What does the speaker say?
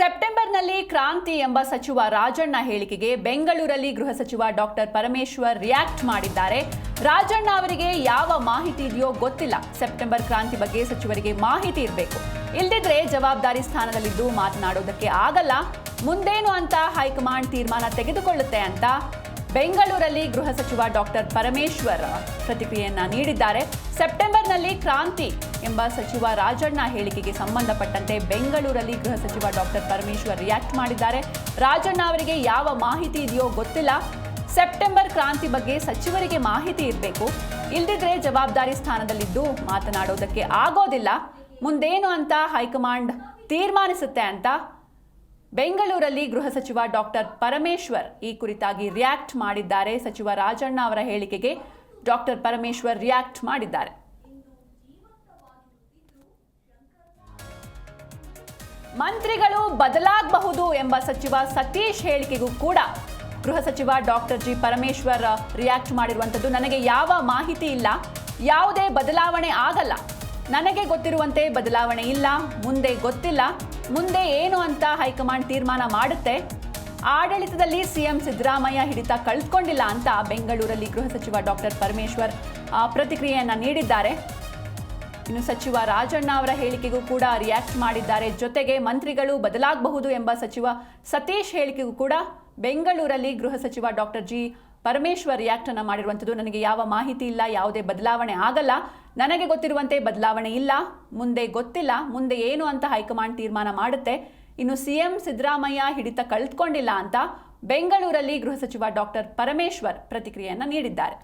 ಸೆಪ್ಟೆಂಬರ್ನಲ್ಲಿ ಕ್ರಾಂತಿ ಎಂಬ ಸಚಿವ ರಾಜಣ್ಣ ಹೇಳಿಕೆಗೆ ಬೆಂಗಳೂರಲ್ಲಿ ಗೃಹ ಸಚಿವ ಡಾಕ್ಟರ್ ಪರಮೇಶ್ವರ್ ರಿಯಾಕ್ಟ್ ಮಾಡಿದ್ದಾರೆ. ರಾಜಣ್ಣ ಅವರಿಗೆ ಯಾವ ಮಾಹಿತಿ ಇದೆಯೋ ಗೊತ್ತಿಲ್ಲ. ಸೆಪ್ಟೆಂಬರ್ ಕ್ರಾಂತಿ ಬಗ್ಗೆ ಸಚಿವರಿಗೆ ಮಾಹಿತಿ ಇರಬೇಕು. ಇಲ್ದಿದ್ರೆ ಜವಾಬ್ದಾರಿ ಸ್ಥಾನದಲ್ಲಿದ್ದು ಮಾತನಾಡೋದಕ್ಕೆ ಆಗಲ್ಲ. ಮುಂದೇನು ಅಂತ ಹೈಕಮಾಂಡ್ ತೀರ್ಮಾನ ತೆಗೆದುಕೊಳ್ಳುತ್ತೆ ಅಂತ ಬೆಂಗಳೂರಲ್ಲಿ ಗೃಹ ಸಚಿವ ಡಾಕ್ಟರ್ ಪರಮೇಶ್ವರ್ ಪ್ರತಿಕ್ರಿಯೆಯನ್ನ ನೀಡಿದ್ದಾರೆ. ಸೆಪ್ಟೆಂಬರ್ನಲ್ಲಿ ಕ್ರಾಂತಿ ಎಂಬ ಸಚಿವ ರಾಜಣ್ಣ ಹೇಳಿಕೆಗೆ ಸಂಬಂಧಪಟ್ಟಂತೆ ಬೆಂಗಳೂರಲ್ಲಿ ಗೃಹ ಸಚಿವ ಡಾಕ್ಟರ್ ಪರಮೇಶ್ವರ್ ರಿಯಾಕ್ಟ್ ಮಾಡಿದ್ದಾರೆ. ರಾಜಣ್ಣ ಅವರಿಗೆ ಯಾವ ಮಾಹಿತಿ ಇದೆಯೋ ಗೊತ್ತಿಲ್ಲ. ಸೆಪ್ಟೆಂಬರ್ ಕ್ರಾಂತಿ ಬಗ್ಗೆ ಸಚಿವರಿಗೆ ಮಾಹಿತಿ ಇರಬೇಕು. ಇಲ್ದಿದ್ರೆ ಜವಾಬ್ದಾರಿ ಸ್ಥಾನದಲ್ಲಿದ್ದು ಮಾತನಾಡೋದಕ್ಕೆ ಆಗೋದಿಲ್ಲ. ಮುಂದೇನು ಅಂತ ಹೈಕಮಾಂಡ್ ತೀರ್ಮಾನಿಸುತ್ತೆ ಅಂತ ಬೆಂಗಳೂರಲ್ಲಿ ಗೃಹ ಸಚಿವ ಡಾಕ್ಟರ್ ಪರಮೇಶ್ವರ್ ಈ ಕುರಿತಾಗಿ ರಿಯಾಕ್ಟ್ ಮಾಡಿದ್ದಾರೆ. ಸಚಿವ ರಾಜಣ್ಣ ಅವರ ಹೇಳಿಕೆಗೆ ಡಾಕ್ಟರ್ ಪರಮೇಶ್ವರ್ ರಿಯಾಕ್ಟ್ ಮಾಡಿದ್ದಾರೆ. ಮಂತ್ರಿಗಳು ಬದಲಾಗಬಹುದು ಎಂಬ ಸಚಿವ ಸತೀಶ್ ಹೇಳಿಕೆಗೂ ಕೂಡ ಗೃಹ ಸಚಿವ ಡಾಕ್ಟರ್ ಜಿ ಪರಮೇಶ್ವರ್ ರಿಯಾಕ್ಟ್ ಮಾಡಿರುವಂಥದ್ದು. ನನಗೆ ಯಾವ ಮಾಹಿತಿ ಇಲ್ಲ. ಯಾವುದೇ ಬದಲಾವಣೆ ಆಗಲ್ಲ. ನನಗೆ ಗೊತ್ತಿರುವಂತೆ ಬದಲಾವಣೆ ಇಲ್ಲ. ಮುಂದೆ ಗೊತ್ತಿಲ್ಲ. ಮುಂದೆ ಏನು ಅಂತ ಹೈಕಮಾಂಡ್ ತೀರ್ಮಾನ ಮಾಡುತ್ತೆ? ಆಡಳಿತದಲ್ಲಿ ಸಿಎಂ ಸಿದ್ದರಾಮಯ್ಯ ಹಿಡಿತ ಕಳೆದುಕೊಂಡಿಲ್ಲ ಅಂತ ಬೆಂಗಳೂರಲ್ಲಿ ಗೃಹ ಸಚಿವ ಡಾಕ್ಟರ್ ಪರಮೇಶ್ವರ್ ಪ್ರತಿಕ್ರಿಯೆಯನ್ನ ನೀಡಿದ್ದಾರೆ. ಇನ್ನು ಸಚಿವ ರಾಜಣ್ಣ ಅವರ ಹೇಳಿಕೆಗೂ ಕೂಡ ರಿಯಾಕ್ಟ್ ಮಾಡಿದ್ದಾರೆ. ಜೊತೆಗೆ ಮಂತ್ರಿಗಳು ಬದಲಾಗಬಹುದು ಎಂಬ ಸಚಿವ ಸತೀಶ್ ಹೇಳಿಕೆಗೂ ಕೂಡ ಬೆಂಗಳೂರಲ್ಲಿ ಗೃಹ ಸಚಿವ ಡಾಕ್ಟರ್ ಜಿ ಪರಮೇಶ್ವರ್ ರಿಯಾಕ್ಟ್ ಅನ್ನು ಮಾಡಿರುವಂಥದ್ದು. ನನಗೆ ಯಾವ ಮಾಹಿತಿ ಇಲ್ಲ, ಯಾವುದೇ ಬದಲಾವಣೆ ಆಗಲ್ಲ. ನನಗೆ ಗೊತ್ತಿರುವಂತೆ ಬದಲಾವಣೆ ಇಲ್ಲ, ಮುಂದೆ ಗೊತ್ತಿಲ್ಲ, ಮುಂದೆ ಏನು ಅಂತ ಹೈಕಮಾಂಡ್ ತೀರ್ಮಾನ ಮಾಡುತ್ತೆ. ಇನ್ನು ಸಿಎಂ ಸಿದ್ದರಾಮಯ್ಯ ಹಿಡಿತ ಕಳೆದುಕೊಂಡಿಲ್ಲ ಅಂತ ಬೆಂಗಳೂರಲ್ಲಿ ಗೃಹ ಸಚಿವ ಡಾಕ್ಟರ್ ಪರಮೇಶ್ವರ್ ಪ್ರತಿಕ್ರಿಯೆಯನ್ನು ನೀಡಿದ್ದಾರೆ.